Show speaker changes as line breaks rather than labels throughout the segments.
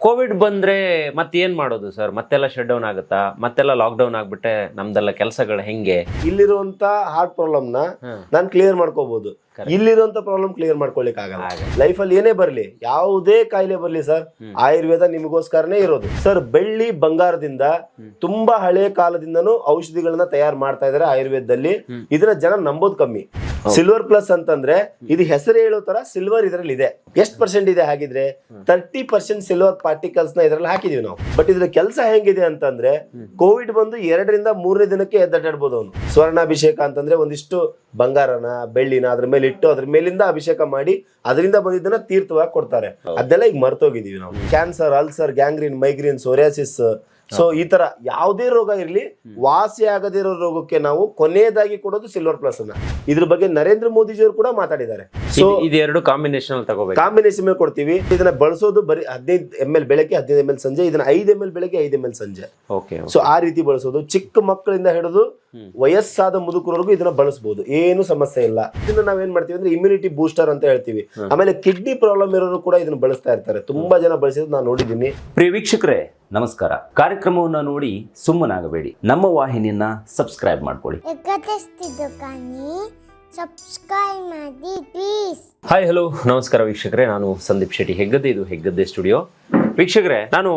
Covid ಬಂದ್ರೆ ಮತ್ತೇನು ಮಾಡೋದು ಸರ್? ಮತ್ತೆಲ್ಲ ಶಟ್ ಡೌನ್ ಆಗುತ್ತಾ? ಮತ್ತೆಲ್ಲ ಲಾಕ್ ಡೌನ್ ಆಗ್ಬಿಟ್ಟೆ ನಮ್ದೆಲ್ಲ ಕೆಲಸಗಳು ಹೆಂಗೆ?
ಇಲ್ಲಿರುವಂತ ಹಾರ್ಟ್ ಪ್ರಾಬ್ಲಮ್
ನಾನ್
ನಾನು ಕ್ಲಿಯರ್ ಮಾಡ್ಕೋಬಹುದು ಇಲ್ಲಿರುವಂತ ಪ್ರಾಬ್ಲಮ್ ಕ್ಲಿಯರ್ ಮಾಡ್ಕೊಳ್ಲಿಕ್ಕೆ ಆಗಲ್ಲ. ಲೈಫ್ ಅಲ್ಲಿ ಏನೇ ಬರ್ಲಿ ಯಾವುದೇ ಕಾಯಿಲೆ ಬರ್ಲಿ ಸರ್ ಆಯುರ್ವೇದ ನಿಮಗೋಸ್ಕರನೇ ಇರೋದು. ಸರ್ ಬೆಳ್ಳಿ ಬಂಗಾರದಿಂದ ತುಂಬಾ ಹಳೆ ಕಾಲದಿಂದನೂ ಔಷಧಿಗಳನ್ನ ತಯಾರು ಮಾಡ್ತಾ ಇದಾರೆ ಆಯುರ್ವೇದದಲ್ಲಿ. ಇದನ್ನ ಜನ ನಂಬೋದು ಕಮ್ಮಿ. ಸಿಲ್ವರ್ ಪ್ಲಸ್ ಅಂತಂದ್ರೆ ಇದು ಹೆಸರು ಹೇಳೋ ತರ ಸಿಲ್ವರ್ ಇದರಲ್ಲಿ ಇದೆ. ಎಷ್ಟು ಪರ್ಸೆಂಟ್ ಇದೆ ಹಾಗಿದ್ರೆ? ತರ್ಟಿ ಪರ್ಸೆಂಟ್ ಸಿಲ್ವರ್ ಪಾರ್ಟಿಕಲ್ಸ್ನ ಇದರಲ್ಲಿ ಹಾಕಿದೀವಿ ನಾವು. ಬಟ್ ಇದ್ರ ಕೆಲಸ ಹೆಂಗಿದೆ ಅಂತಂದ್ರೆ ಕೋವಿಡ್ ಬಂದು ಎರಡರಿಂದ ಮೂರನೇ ದಿನಕ್ಕೆ ಎದ್ದಾಡ್ಬೋದು ಅವನು. ಸ್ವರ್ಣಾಭಿಷೇಕ ಅಂತಂದ್ರೆ ಒಂದಿಷ್ಟು ಬಂಗಾರನ ಬೆಳ್ಳಿನ ಅದ್ರ ಮೇಲೆ ಇಟ್ಟು ಅದ್ರ ಮೇಲಿಂದ ಅಭಿಷೇಕ ಮಾಡಿ ಅದರಿಂದ ಬಂದಿದ್ದನ್ನ ತೀರ್ಥವಾಗಿ ಕೊಡ್ತಾರೆ. ಅದೆಲ್ಲ ಈಗ ಮರ್ತೋಗಿದೀವಿ ನಾವು. Cancer ulcer gangrene migraine psoriasis so ಈ ತರ ಯಾವುದೇ ರೋಗ ಇರಲಿ ವಾಸಿ ಆಗದಿರೋ ರೋಗಕ್ಕೆ ನಾವು ಕೊನೆಯದಾಗಿ ಕೊಡೋದು ಸಿಲ್ವರ್ ಪ್ಲಸ್ ಅನ್ನ. ಇದ್ರ ಬಗ್ಗೆ ನರೇಂದ್ರ ಮೋದಿಜಿಯವರು ಕೂಡ ಮಾತಾಡಿದ್ದಾರೆ. ಸೊ
ಇದೆರಡು ಕಾಂಬಿನೇಷನ್ ತಗೋಬೇಕು.
ಕಾಂಬಿನೇಷನ್ ಮೇಲೆ ಕೊಡ್ತೀವಿ. ಇದನ್ನ ಬಳಸೋದು ಬರೀ ಹದಿನೈದು ಎಂ ಎಲ್ ಬೆಳಗ್ಗೆ ಹದಿನೈದು ಎಂ ಎಲ್ ಸಂಜೆ ಇದನ್ನ ಐದು ಎಂ ಎಲ್ ಬೆಳಗ್ಗೆ ಐದು ಎಂ ಎಲ್ ಸಂಜೆ.
ಓಕೆ
ಸೊ ಆ ರೀತಿ ಬಳಸೋದು. ಚಿಕ್ಕ ಮಕ್ಕಳಿಂದ ಹಿಡಿದು ವಯಸ್ಸಾದ ಮುದುಕರವರೆಗೂ ಇದನ್ನ ಬಳಸಬಹುದು ಏನು ಸಮಸ್ಯೆ ಇಲ್ಲ. ಇದನ್ನ ನಾವೇನ್ ಮಾಡ್ತೀವಿ ಅಂದ್ರೆ ಇಮ್ಯುನಿಟಿ ಬೂಸ್ಟರ್ ಅಂತ ಹೇಳ್ತೀವಿ. ಆಮೇಲೆ ಕಿಡ್ನಿ ಪ್ರಾಬ್ಲಮ್ ಇರೋರು ಕೂಡ ಇದನ್ನ ಬಳಸ್ತಾ ಇರ್ತಾರೆ. ತುಂಬಾ ಜನ ಬಳಸಿದ್ರು ನಾನು ನೋಡಿದ್ದೀನಿ.
ಪ್ರಿಯ ವೀಕ್ಷಕರೇ ನಮಸ್ಕಾರ. ಕಾರ್ಯಕ್ರಮವನ್ನ ನೋಡಿ ಸುಮ್ಮನಾಗಬೇಡಿ. ನಮ್ಮ ವಾಹಿನಿಯನ್ನ ಸಬ್ಸ್ಕ್ರೈಬ್ ಮಾಡ್ಕೊಳ್ಳಿ.
ಸಬ್ಸ್ಕ್ರೈಬ್ ಮಾಡಿ ಪ್ಲೀಸ್
ಹಾಯ್ ಹಲೋ ನಮಸ್ಕಾರ ವೀಕ್ಷಕರೇ. ನಾನು ಸಂದೀಪ್ ಶೆಟ್ಟಿ ಹೆಗ್ಗದ್ದೆ. ಇದು ಹೆಗ್ಗದ್ದೆ ಸ್ಟುಡಿಯೋ ವೀಕ್ಷಕರೇ, ನಾನು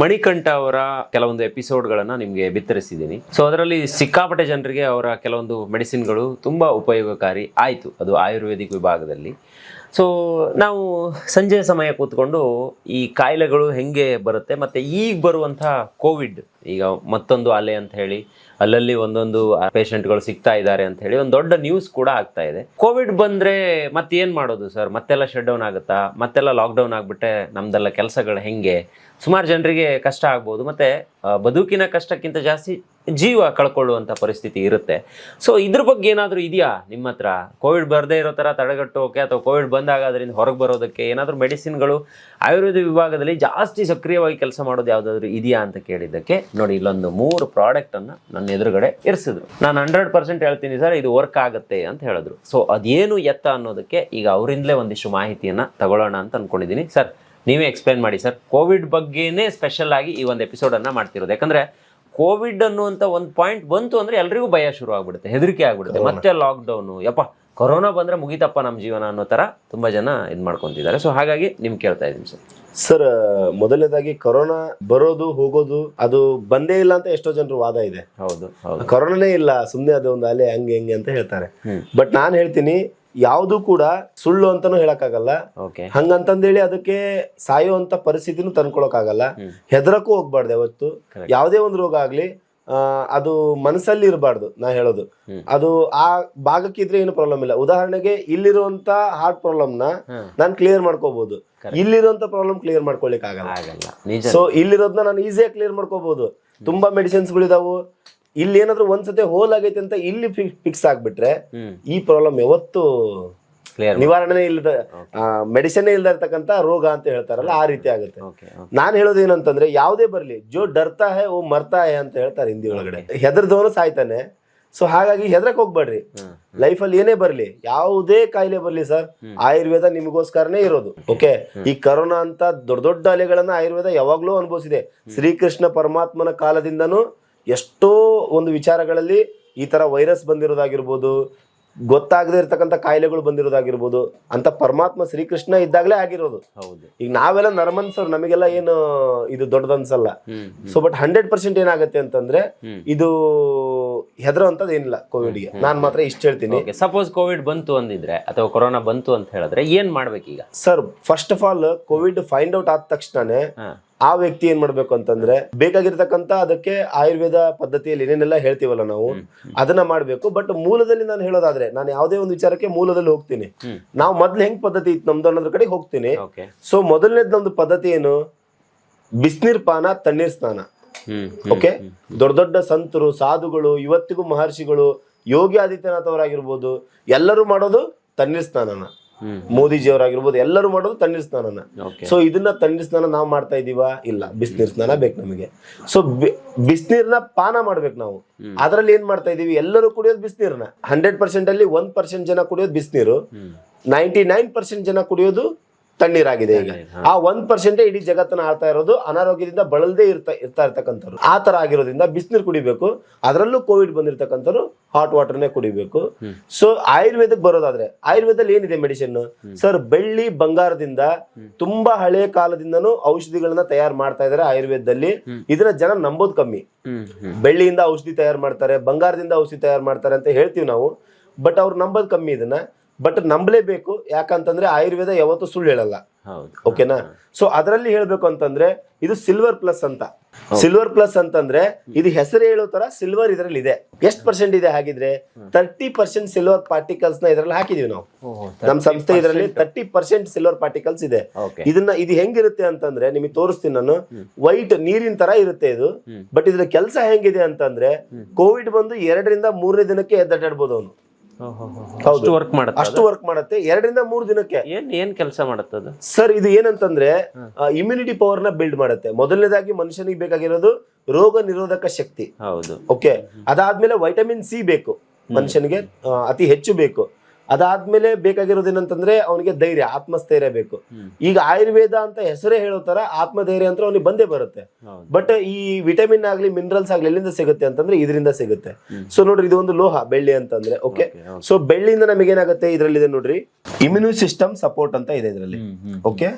ಮಣಿಕಂಠ ಅವರ ಕೆಲವೊಂದು ಎಪಿಸೋಡ್ಗಳನ್ನ ನಿಮಗೆ ಬಿತ್ತರಿಸಿದ್ದೀನಿ. ಸೊ ಅದರಲ್ಲಿ ಸಿಕ್ಕಾಪಟ್ಟೆ ಜನರಿಗೆ ಅವರ ಕೆಲವೊಂದು ಮೆಡಿಸಿನ್ಗಳು ತುಂಬಾ ಉಪಯೋಗಕಾರಿ ಆಯಿತು. ಅದು ಆಯುರ್ವೇದಿಕ್ ವಿಭಾಗದಲ್ಲಿ. ಸೊ ನಾವು ಸಂಜೆ ಸಮಯ ಕೂತ್ಕೊಂಡು ಈ ಕಾಯಿಲೆಗಳು ಹೆಂಗೆ ಬರುತ್ತೆ ಮತ್ತೆ ಈಗ ಬರುವಂಥ ಕೋವಿಡ್, ಈಗ ಮತ್ತೊಂದು ಅಲೆ ಅಂತ ಹೇಳಿ ಅಲ್ಲಲ್ಲಿ ಒಂದೊಂದು ಪೇಷಂಟ್ಗಳು ಸಿಗ್ತಾ ಇದ್ದಾರೆ ಅಂತ ಹೇಳಿ ಒಂದು ದೊಡ್ಡ ನ್ಯೂಸ್ ಕೂಡ ಆಗ್ತಾ ಇದೆ. ಕೋವಿಡ್ ಬಂದ್ರೆ ಮತ್ತೇನ್ ಮಾಡೋದು ಸರ್ ಮತ್ತೆಲ್ಲ ಶಟ್ ಡೌನ್ ಆಗುತ್ತಾ? ಮತ್ತೆಲ್ಲ ಲಾಕ್ ಡೌನ್ ಆಗ್ಬಿಟ್ಟೆ, ನಮ್ದೆಲ್ಲ ಕೆಲಸಗಳು ಹೆಂಗೆ? ಸುಮಾರು ಜನರಿಗೆ ಕಷ್ಟ ಆಗ್ಬೋದು. ಮತ್ತೆ ಬದುಕಿನ ಕಷ್ಟಕ್ಕಿಂತ ಜಾಸ್ತಿ ಜೀವ ಕಳ್ಕೊಳ್ಳುವಂಥ ಪರಿಸ್ಥಿತಿ ಇರುತ್ತೆ. ಸೊ ಇದ್ರ ಬಗ್ಗೆ ಏನಾದರೂ ಇದೆಯಾ ನಿಮ್ಮ ಹತ್ರ? ಕೋವಿಡ್ ಬರದೇ ಇರೋ ಥರ ತಡೆಗಟ್ಟೋಕೆ ಅಥವಾ ಕೋವಿಡ್ ಬಂದಾಗ ಅದರಿಂದ ಹೊರಗೆ ಬರೋದಕ್ಕೆ ಏನಾದರೂ ಮೆಡಿಸಿನ್ಗಳು ಆಯುರ್ವೇದ ವಿಭಾಗದಲ್ಲಿ ಜಾಸ್ತಿ ಸಕ್ರಿಯವಾಗಿ ಕೆಲಸ ಮಾಡೋದು ಯಾವುದಾದ್ರೂ ಇದೆಯಾ ಅಂತ ಕೇಳಿದ್ದಕ್ಕೆ ನೋಡಿ, ಇಲ್ಲೊಂದು ಮೂರು ಪ್ರಾಡಕ್ಟನ್ನು ನನ್ನ ಎದುರುಗಡೆ ಇರಿಸಿದ್ರು. ನಾನು ಹಂಡ್ರೆಡ್ ಪರ್ಸೆಂಟ್ ಹೇಳ್ತೀನಿ ಸರ್, ಇದು ವರ್ಕ್ ಆಗುತ್ತೆ ಅಂತ ಹೇಳಿದ್ರು. ಸೊ ಅದೇನು ಎತ್ತ ಅನ್ನೋದಕ್ಕೆ ಈಗ ಅವರಿಂದಲೇ ಒಂದಿಷ್ಟು ಮಾಹಿತಿಯನ್ನು ತಗೊಳ್ಳೋಣ ಅಂತ ಅಂದ್ಕೊಂಡಿದ್ದೀನಿ ಸರ್, ನೀವೇ ಎಕ್ಸ್ಪ್ಲೈನ್ ಮಾಡಿ ಸರ್. ಕೋವಿಡ್ ಬಗ್ಗೆನೇ ಸ್ಪೆಷಲ್ ಆಗಿ ಈ ಒಂದು ಎಪಿಸೋಡನ್ನು ಮಾಡ್ತಿರೋದು. ಯಾಕಂದ್ರೆ ಕೋವಿಡ್ ಅನ್ನುವಂಥ ಒಂದು ಪಾಯಿಂಟ್ ಬಂತು ಅಂದ್ರೆ ಎಲ್ರಿಗೂ ಭಯ ಶುರು ಆಗ್ಬಿಡುತ್ತೆ ಹೆದರಿಕೆ ಆಗ್ಬಿಡುತ್ತೆ. ಮತ್ತೆ ಲಾಕ್ಡೌನು ಯಪ್ಪ ಕೊರೋನಾ ಬಂದ್ರೆ ಮುಗಿತಪ್ಪ ನಮ್ಮ ಜೀವನ ಅನ್ನೋ ಥರ ತುಂಬ ಜನ ಇದು ಮಾಡ್ಕೊತಿದ್ದಾರೆ. ಸೊ ಹಾಗಾಗಿ ನಿಮ್ಗೆ ಕೇಳ್ತಾ ಇದ್ದೀನಿ ಸರ್.
ಸರ್ ಮೊದಲನೇದಾಗಿ ಕೊರೋನಾ ಬರೋದು ಹೋಗೋದು ಅದು ಬಂದೇ ಇಲ್ಲ ಅಂತ ಎಷ್ಟೋ ಜನರು ವಾದ ಇದೆ.
ಹೌದು ಹೌದು.
ಕೊರೋನಾನೇ ಇಲ್ಲ ಸುಮ್ಮನೆ ಅದು ಒಂದು ಅಲೆ ಹಂಗೆ ಹೆಂಗೆ ಅಂತ ಹೇಳ್ತಾರೆ. ಬಟ್ ನಾನು ಹೇಳ್ತೀನಿ ಯಾವುದು ಕೂಡ ಸುಳ್ಳು ಅಂತಾನೂ ಹೇಳಕ್ಕಾಗಲ್ಲ. ಹಂಗಂತಂದೇಳಿ ಅದಕ್ಕೆ ಸಾಯುವಂತ ಪರಿಸ್ಥಿತಿನೂ ತಂದ್ಕೊಳಕ್ಕಾಗಲ್ಲ.
ಹ್ಮ್.
ಹೆದರಕ್ಕೂ ಹೋಗ್ಬಾರ್ದು ಯಾವತ್ತು. ಯಾವುದೇ ಒಂದು ರೋಗ ಆಗ್ಲಿ ಅದು ಮನಸ್ಸಲ್ಲಿ ಇರಬಾರ್ದು ನಾ ಹೇಳೋದು. ಅದು ಆ ಭಾಗಕ್ಕಿದ್ರೆ ಏನು ಪ್ರಾಬ್ಲಮ್ ಇಲ್ಲ. ಉದಾಹರಣೆಗೆ ಇಲ್ಲಿರುವಂತ ಹಾರ್ಟ್ ಪ್ರಾಬ್ಲಮ್ ನಾನ್ ಕ್ಲಿಯರ್ ಮಾಡ್ಕೋಬಹುದು ಇಲ್ಲಿರುವಂತ ಪ್ರಾಬ್ಲಮ್ ಕ್ಲಿಯರ್ ಮಾಡ್ಕೊಳ್ಲಿಕ್ಕೆ ಆಗಲ್ಲ. ಸೊ ಇಲ್ಲಿರೋದನ್ನ ನಾನು ಈಸಿಯಾಗಿ ಕ್ಲಿಯರ್ ಮಾಡ್ಕೋಬಹುದು ತುಂಬಾ ಮೆಡಿಸಿನ್ಸ್ ಗಳಿದಾವು. ಇಲ್ಲಿ ಏನಾದ್ರು ಒಂದ್ಸತಿ ಹೋಲ್ ಆಗೈತೆ ಅಂತ ಇಲ್ಲಿ ಫಿಕ್ಸ್ ಆಗ್ಬಿಟ್ರೆ ಈ ಪ್ರಾಬ್ಲಮ್ ಯಾವತ್ತು ನಿವಾರಣೆ ಇಲ್ಲದ ಮೆಡಿಸಿನ್ ಇಲ್ಲದ ಇರ್ತಕ್ಕಂತ ರೋಗ ಅಂತ ಹೇಳ್ತಾರಲ್ಲ ಆ ರೀತಿ ಆಗುತ್ತೆ. ನಾನು ಹೇಳೋದು ಏನಂತಂದ್ರೆ ಯಾವುದೇ ಬರ್ಲಿ ಜೋ ಡರ್ತಾ ಹೇ ಓ ಮರ್ತಾ ಹೇ ಅಂತ ಹೇಳ್ತಾರೆ ಹಿಂದಿ ಒಳಗಡೆ. ಹೆದರ್ದವನು ಸಾಯ್ತಾನೆ. ಸೊ ಹಾಗಾಗಿ ಹೆದರಕ್ ಹೋಗ್ಬೇಡ್ರಿ. ಲೈಫ್ ಅಲ್ಲಿ ಏನೇ ಬರ್ಲಿ ಯಾವುದೇ ಕಾಯಿಲೆ ಬರ್ಲಿ ಸರ್ ಆಯುರ್ವೇದ ನಿಮಗೋಸ್ಕರನೇ ಇರೋದು ಓಕೆ ಈ ಕರೋನಾ ಅಂತ ದೊಡ್ಡ ದೊಡ್ಡ ಅಲೆಗಳನ್ನ ಆಯುರ್ವೇದ ಯಾವಾಗ್ಲೂ ಅನುಭವಿಸಿದೆ. ಶ್ರೀಕೃಷ್ಣ ಪರಮಾತ್ಮನ ಕಾಲದಿಂದನೂ ಎಷ್ಟೋ ಒಂದು ವಿಚಾರಗಳಲ್ಲಿ ಈ ತರ ವೈರಸ್ ಬಂದಿರೋದಾಗಿರ್ಬೋದು ಗೊತ್ತಾಗದೇ ಇರತಕ್ಕಂತ ಕಾಯಿಲೆಗಳು ಬಂದಿರೋದಾಗಿರ್ಬೋದು ಅಂತ ಪರಮಾತ್ಮ ಶ್ರೀಕೃಷ್ಣ ಇದ್ದಾಗಲೇ ಆಗಿರೋದು.
ಹೌದು.
ಈಗ ನಾವೆಲ್ಲ ನರ್ಮನ್ಸರ್ ನಮಗೆಲ್ಲ ಏನು ಇದು ದೊಡ್ಡದನ್ಸಲ್ಲ. ಸೊ ಬಟ್ ಹಂಡ್ರೆಡ್ ಪರ್ಸೆಂಟ್ ಏನಾಗುತ್ತೆ ಅಂತಂದ್ರೆ
ಇದು
ಇದು ಅಂತದ್ ಏನಿಲ್ಲ ಕೋವಿಡ್ಗೆ. ನಾನು ಮಾತ್ರ ಇಷ್ಟ ಹೇಳ್ತೀನಿ.
ಸಪೋಸ್ ಕೋವಿಡ್ ಬಂತು ಅಂದಿದ್ರೆ ಅಥವಾ ಕೊರೋನಾ ಬಂತು ಅಂತ ಹೇಳಿದ್ರೆ ಏನ್ ಮಾಡ್ಬೇಕೀಗ
sir first of all Covid find out ಆದ ತಕ್ಷಣನೇ ಆ ವ್ಯಕ್ತಿ ಏನ್ ಮಾಡ್ಬೇಕು ಅಂತಂದ್ರೆ ಬೇಕಾಗಿರ್ತಕ್ಕಂತ ಅದಕ್ಕೆ ಆಯುರ್ವೇದ ಪದ್ಧತಿಯಲ್ಲಿ ಏನೇನೆಲ್ಲ ಹೇಳ್ತೀವಲ್ಲ ನಾವು ಅದನ್ನ ಮಾಡ್ಬೇಕು. ಬಟ್ ಮೂಲದಲ್ಲಿ ನಾನು ಹೇಳೋದಾದ್ರೆ ನಾನು ಯಾವುದೇ ಒಂದು ವಿಚಾರಕ್ಕೆ ಮೂಲದಲ್ಲಿ ಹೋಗ್ತೀನಿ. ನಾವು ಮೊದ್ಲು ಹೆಂಗ್ ಪದ್ಧತಿ ಇತ್ತು ನಮ್ದು ಅನ್ನೋದ್ರ ಕಡೆ ಹೋಗ್ತೀನಿ. ಸೊ ಮೊದಲನೇದ್ ನಮ್ದು ಪದ್ಧತಿ ಏನು? ಬಿಸಿನೀರ್ ಪಾನ ತಣ್ಣೀರ್ ಸ್ನಾನ. ಓಕೆ ದೊಡ್ಡ ದೊಡ್ಡ ಸಂತರು ಸಾಧುಗಳು ಇವತ್ತಿಗೂ ಮಹರ್ಷಿಗಳು ಯೋಗಿ ಆದಿತ್ಯನಾಥ್ ಅವರಾಗಿರ್ಬೋದು ಎಲ್ಲರೂ ಮಾಡೋದು ತಣ್ಣೀರ್ ಸ್ನಾನನ.
ಹ್ಮ್
ಮೋದಿಜಿ ಅವರಾಗಿರ್ಬೋದು ಎಲ್ಲರೂ ಮಾಡೋದು ತಣ್ಣೀರ್ ಸ್ನಾನನ. ಸೊ ಇದನ್ನ ತಣ್ಣೀರ್ ಸ್ನಾನ ನಾವು ಮಾಡ್ತಾ ಇದೀವ? ಇಲ್ಲ ಬಿಸಿನೀರ್ ಸ್ನಾನ ಬೇಕು ನಮಗೆ. ಸೊ ಬಿಸಿನೀರ್ನ ಪಾನ ಮಾಡ್ಬೇಕು ನಾವು. ಅದ್ರಲ್ಲಿ ಏನ್ ಮಾಡ್ತಾ ಇದೀವಿ? ಎಲ್ಲರೂ ಕುಡಿಯೋದು ಬಿಸಿನೀರ್ನ. ಹಂಡ್ರೆಡ್ ಪರ್ಸೆಂಟ್ ಅಲ್ಲಿ ಒಂದ್ ಪರ್ಸೆಂಟ್ ಜನ ಕುಡಿಯೋದು ಬಿಸಿನೀರು. ನೈಂಟಿ ನೈನ್ ಪರ್ಸೆಂಟ್ ಜನ ಕುಡಿಯೋದು ತಣ್ಣೀರಾಗಿದೆ ಈಗ. ಆ ಒಂದ್ ಪರ್ಸೆಂಟ್ ಇಡೀ ಜಗತ್ತನ್ನ ಆಡ್ತಾ ಇರೋದು ಅನಾರೋಗ್ಯದಿಂದ ಬಳಲ್ದೇ ಇರ್ತಾ ಇರ್ತಾ ಇರ್ತಕ್ಕಂಥವ್ರು. ಆ ತರ ಆಗಿರೋದ್ರಿಂದ ಬಿಸಿನೀರು ಕುಡಿಬೇಕು. ಅದರಲ್ಲೂ ಕೋವಿಡ್ ಬಂದಿರತಕ್ಕಂಥವ್ರು ಹಾಟ್ ವಾಟರ್ನೇ ಕುಡಿಬೇಕು. ಸೊ ಆಯುರ್ವೇದಕ್ಕೆ ಬರೋದಾದ್ರೆ ಆಯುರ್ವೇದಲ್ಲಿ ಏನಿದೆ ಮೆಡಿಸಿನ್ ಸರ್ ಬೆಳ್ಳಿ ಬಂಗಾರದಿಂದ ತುಂಬಾ ಹಳೆ ಕಾಲದಿಂದನೂ ಔಷಧಿಗಳನ್ನ ತಯಾರು ಮಾಡ್ತಾ ಇದಾರೆ ಆಯುರ್ವೇದದಲ್ಲಿ. ಇದನ್ನ ಜನ ನಂಬೋದು ಕಮ್ಮಿ. ಬೆಳ್ಳಿಯಿಂದ ಔಷಧಿ ತಯಾರು ಮಾಡ್ತಾರೆ ಬಂಗಾರದಿಂದ ಔಷಧಿ ತಯಾರು ಮಾಡ್ತಾರೆ ಅಂತ ಹೇಳ್ತೀವಿ ನಾವು. ಬಟ್ ಅವ್ರು ನಂಬೋದು ಕಮ್ಮಿ ಇದನ್ನ. ಬಟ್ ನಂಬಲೇಬೇಕು ಯಾಕಂತಂದ್ರೆ ಆಯುರ್ವೇದ ಯಾವತ್ತೂ ಸುಳ್ಳು ಹೇಳಲ್ಲ. ಓಕೆನಾ ಸೊ ಅದರಲ್ಲಿ ಹೇಳ್ಬೇಕು ಅಂತಂದ್ರೆ ಇದು ಸಿಲ್ವರ್ ಪ್ಲಸ್ ಅಂತ. ಸಿಲ್ವರ್ ಪ್ಲಸ್ ಅಂತಂದ್ರೆ ಇದು ಹೆಸರು ಹೇಳೋ ತರ ಸಿಲ್ವರ್ ಇದರಲ್ಲಿ ಇದೆ. ಎಷ್ಟು ಪರ್ಸೆಂಟ್ ಇದೆ ಹಾಗಿದ್ರೆ ತರ್ಟಿ ಪರ್ಸೆಂಟ್ ಸಿಲ್ವರ್ ಪಾರ್ಟಿಕಲ್ಸ್ನ ಇದರಲ್ಲಿ ಹಾಕಿದೀವಿ ನಾವು.
ನಮ್
ನಮ್ಮ ಸಂಸ್ಥೆ ಇದರಲ್ಲಿ ತರ್ಟಿ ಪರ್ಸೆಂಟ್ ಸಿಲ್ವರ್ ಪಾರ್ಟಿಕಲ್ಸ್ ಇದೆ. ಇದನ್ನ ಇದು ಹೆಂಗಿರುತ್ತೆ ಅಂತಂದ್ರೆ ನಿಮಗೆ ತೋರಿಸ್ತೀನಿ ನಾನು. ವೈಟ್ ನೀರಿನ ತರ ಇರುತ್ತೆ ಇದು. ಬಟ್ ಇದ್ರ ಕೆಲಸ ಹೆಂಗಿದೆ ಅಂತಂದ್ರೆ ಕೋವಿಡ್ ಬಂದು ಎರಡರಿಂದ ಮೂರನೇ ದಿನಕ್ಕೆ ಎದ್ದಾಡ್ಬೋದು ಅವನು.
ಅಷ್ಟು ವರ್ಕ್ ಮಾಡುತ್ತೆ
ಅಷ್ಟು ವರ್ಕ್ ಮಾಡುತ್ತೆ. ಎರಡರಿಂದ ಮೂರು ದಿನಕ್ಕೆ.
ಏನ್ ಏನ್ ಕೆಲಸ ಮಾಡುತ್ತದು
ಸರ್ ಇದು ಏನಂತಂದ್ರೆ ಇಮ್ಯುನಿಟಿ ಪವರ್ನ ಬಿಲ್ಡ್ ಮಾಡುತ್ತೆ. ಮೊದಲನೇದಾಗಿ ಮನುಷ್ಯನಿಗೆ ಬೇಕಾಗಿರೋದು ರೋಗ ನಿರೋಧಕ ಶಕ್ತಿ.
ಹೌದು.
ಓಕೆ ಅದಾದ್ಮೇಲೆ ವೈಟಮಿನ್ ಸಿ ಬೇಕು. ಮನುಷ್ಯನಿಗೆ ಅತಿ ಹೆಚ್ಚು ಬೇಕು. ಅದಾದ್ಮೇಲೆ ಬೇಕಾಗಿರೋದು ಏನಂತಂದ್ರೆ ಅವನಿಗೆ ಧೈರ್ಯ ಆತ್ಮಸ್ಥೈರ್ಯ ಬೇಕು. ಈಗ ಆಯುರ್ವೇದ ಅಂತ ಹೆಸರೇ ಹೇಳೋ ತರ ಆತ್ಮಧೈರ್ಯ ಅಂತ ಅವನಿಗೆ ಬಂದೇ ಬರುತ್ತೆ. ಬಟ್ ಈ ವಿಟಮಿನ್ ಆಗ್ಲಿ ಮಿನರಲ್ಸ್ ಆಗ್ಲಿ ಎಲ್ಲಿಂದ ಸಿಗುತ್ತೆ ಅಂತಂದ್ರೆ ಇದರಿಂದ ಸಿಗುತ್ತೆ. ಸೊ ನೋಡ್ರಿ ಇದು ಒಂದು ಲೋಹ ಬೆಳ್ಳಿ ಅಂತಂದ್ರೆ ಓಕೆ ಸೊ ಬೆಳ್ಳಿಯಿಂದ ನಮಗೆ ಏನಾಗುತ್ತೆ ಇದರಲ್ಲಿದೆ ನೋಡ್ರಿ ಇಮ್ಯುನಿ ಸಿಸ್ಟಮ್ ಸಪೋರ್ಟ್ ಅಂತ ಇದೆ ಇದರಲ್ಲಿ. ಓಕೆ